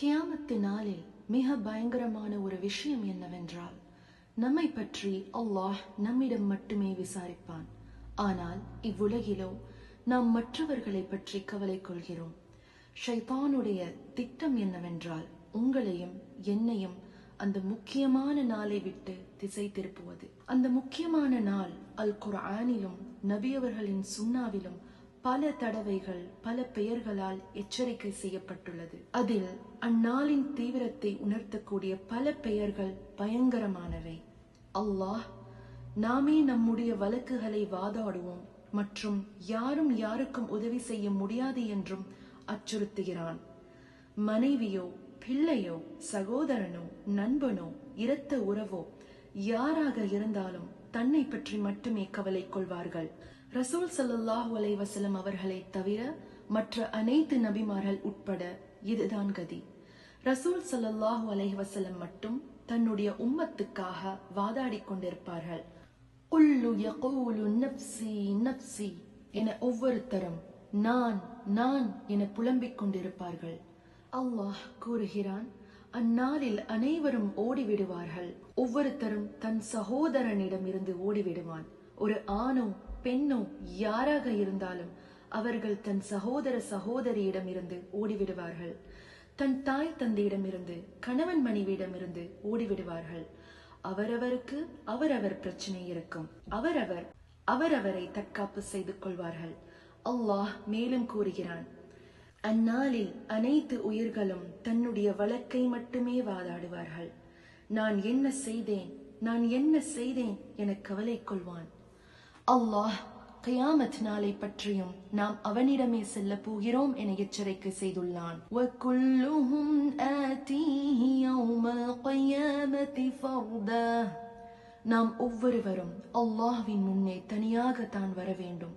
கியாமத்து நாளில் மிக பயங்கரமான ஒரு விஷயம் என்னவென்றால் நம்மை பற்றி அல்லாஹ் நம்மிடம் மட்டுமே விசாரிப்பான். ஆனால் இவ்வுலகிலோ நாம் மற்றவர்களை பற்றி கவலை கொள்கிறோம். ஷைத்தானுடைய திட்டம் என்னவென்றால் உங்களையும் என்னையும் அந்த முக்கியமான நாளை விட்டு திசை திருப்புவது. அந்த முக்கியமான நாள் அல் குர்ஆனிலும் நபியவர்களின் சுன்னாவிலும் பல தடவைகள் பல பெயர்களால் எச்சரிக்கை செய்யப்பட்டுள்ளது. அதில் அந்நாளின் தீவிரத்தை உணர்த்தக்கூடிய பல பெயர்கள் பயங்கரமானவை. அல்லாஹ் நாமே நம்முடைய வழக்குகளை வாதாடுவோம் மற்றும் யாரும் யாருக்கும் உதவி செய்ய முடியாது என்றும் அச்சுறுத்துகிறான். மனைவியோ பிள்ளையோ சகோதரனோ நண்பனோ இரத்த உறவோ யாராக இருந்தாலும் தன்னை பற்றி மட்டுமே கவலை கொள்வார்கள். ரசூல் சல்லாஹூ அலைவசலம் அவர்களை தவிர மற்ற அனைத்து நபிமார்கள் உட்பட இதுதான் கதி. ரசூல் ஸல்லல்லாஹு அலைவசலம் மட்டும் தன்னுடைய உம்மத்துக்காக வாதாடிக் கொண்டிருப்பார்கள். என ஒவ்வொருத்தரும் நான் நான் என புலம்பிக் கொண்டிருப்பார்கள். அல்லாஹ் கூறுகிறான் அந்நாளில் அனைவரும் ஓடிவிடுவார்கள். ஒவ்வொருத்தரும் தன் சகோதரனிடம் இருந்து ஓடிவிடுவான். ஒரு ஆணோ பெண்ணோ யாராக இருந்தாலும் அவர்கள் தன் சகோதர சகோதரியிடம் இருந்து ஓடிவிடுவார்கள். தன் தாய் தந்தையிடமிருந்து கணவன் மனைவியிடமிருந்து ஓடிவிடுவார்கள். அவரவருக்கு அவரவர் பிரச்சனை இருக்கும். அவரவர் அவரவரை தற்காப்பு செய்து கொள்வார்கள். அல்லாஹ் மேலும் கூறுகிறான் அந்நாளில் அனைத்து உயிர்களும் தன்னுடைய வழக்கை மட்டுமே வாதாடுவார்கள். நான் என்ன செய்தேன்? நான் என்ன செய்தேன் என கவலை கொள்வான். அல்லாஹ் கயாமத் நாளை பற்றியும் நாம் அவனிடமே செல்ல போகிறோம் என எச்சரிக்கை செய்துள்ளான். நாம் ஒவ்வொருவரும் அல்லாஹ்வின் முன்னே தனியாக தான் வர வேண்டும்.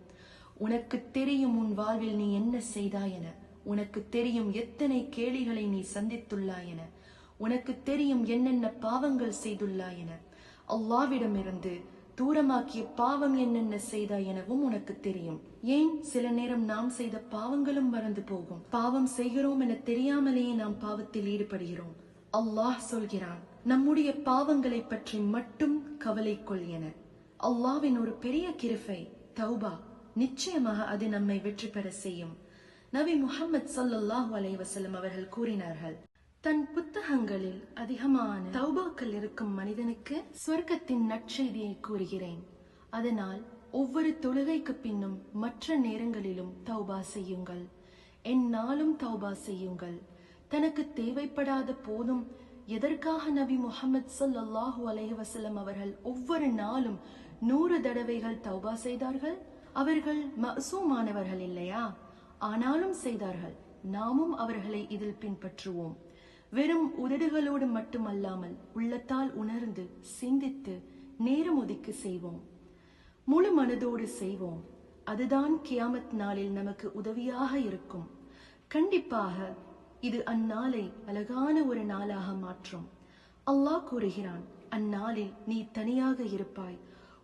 உனக்கு தெரியும் உன் வாழ்வில் நீ என்ன செய்தாய் என உனக்கு தெரியும் எத்தனை கேளிகளை நீ சந்தித்துள்ளாய் என உனக்கு தெரியும் என்னென்ன பாவங்கள் செய்துள்ளாய் என அல்லாவிடமிருந்து தூரமாக்கிய பாவம் என்னென்ன செய்தாய் எனவும் உனக்கு தெரியும். ஏன்? சில நேரம் நாம் செய்த பாவங்களும் மறந்து போகும். பாவம் செய்கிறோம் என தெரியாமலேயே நாம் பாவத்தில் ஈடுபடுகிறோம். அல்லாஹ் சொல்கிறான் நம்முடைய பாவங்களை பற்றி மட்டும் கவலை கொள் என. அல்லாவின் ஒரு பெரிய கிருஃபை தௌபா. நிச்சயமாக அது நம்மை வெற்றி பெற செய்யும். நபி முகமது ஸல்லல்லாஹு அலைஹி வஸல்லம் அவர்கள் கூறினார்கள் தன் புத்தகங்களில் அதிகமான தௌபாக்கள் இருக்கும் மனிதனுக்கு சொர்க்கத்தின் நற்செய்தியை கூறுகிறேன். அதனால் ஒவ்வொரு தொழுகைக்கு பின்னும் மற்ற நேரங்களிலும் தௌபா செய்யுங்கள். எந்நாளும் தௌபா செய்யுங்கள். தனக்கு தேவைப்படாத போதும் எதற்காக நபி முகமது ஸல்லல்லாஹு அலைஹி அவர்கள் ஒவ்வொரு நாளும் நூறு தடவைகள் தௌபா செய்தார்கள்? அவர்கள் மசூமானவர்கள் இல்லையா? ஆனாலும் செய்தார்கள். நாமும் அவர்களை இதில் பின்பற்றுவோம். வெறும் உதடுகளோடு மட்டுமல்லாமல் உள்ளத்தால் உணர்ந்து சிந்தித்து நேரம் ஒதுக்கி செய்வோம். முழு மனதோடு செய்வோம். அதுதான் கியாமத் நாளில் நமக்கு உதவியாக இருக்கும். கண்டிப்பாக இது அந்நாளை அழகான ஒரு நாளாக மாற்றும். அல்லாஹ் கூறுகிறான் அந்நாளில் நீ தனியாக இருப்பாய்.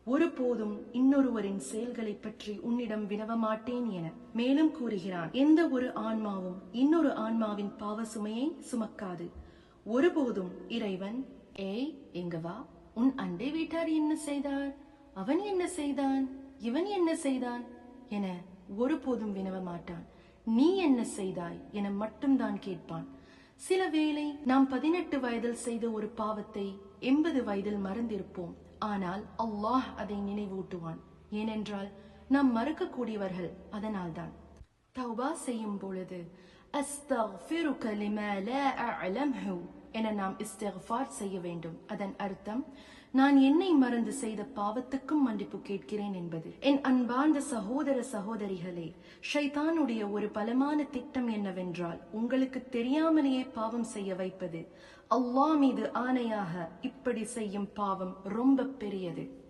ஒருபோதும் இன்னொருவரின் செயல்களை பற்றி உன்னிடம் வினவமாட்டேன் என மேலும் கூறுகிறான். எந்த ஒரு ஆன்மாவும் இன்னொரு ஆன்மாவின் பாவ சுமையை சுமக்காது. ஒருபோதும் இறைவன் ஏய் எங்க வா. உன் அண்டை வீட்டார் என்ன செய்தார்? அவன் என்ன செய்தான்? இவன் என்ன செய்தான்? என ஒருபோதும் வினவ மாட்டான் நீ என்ன செய்தாய்? என மட்டும்தான் கேட்பான். சில வேளை நாம் பதினெட்டு வயதில் செய்த ஒரு பாவத்தை எண்பது வயதில் மறந்திருப்போம். ஆனால் அல்லாஹ் அதை நினைவூட்டுவான். ஏனென்றால் நாம் மறுக்கக்கூடியவர்கள் அதனால்தான். தௌபா செய்யும் பொழுது என நாம் இஸ்தஃபார் செய்ய வேண்டும். அதன் அர்த்தம் நான் என்னை மறந்து செய்த பாவத்துக்கும் மன்னிப்பு கேட்கிறேன் என்பது. என் அன்பார்ந்த சகோதர சகோதரிகளே ஷைதானுடைய ஒரு பலமான திட்டம் என்னவென்றால் உங்களுக்கு தெரியாமலேயே பாவம் செய்ய வைப்பது. அல்லாஹ் மீது ஆணையாக இப்படி செய்யும் பாவம் ரொம்ப பெரியது.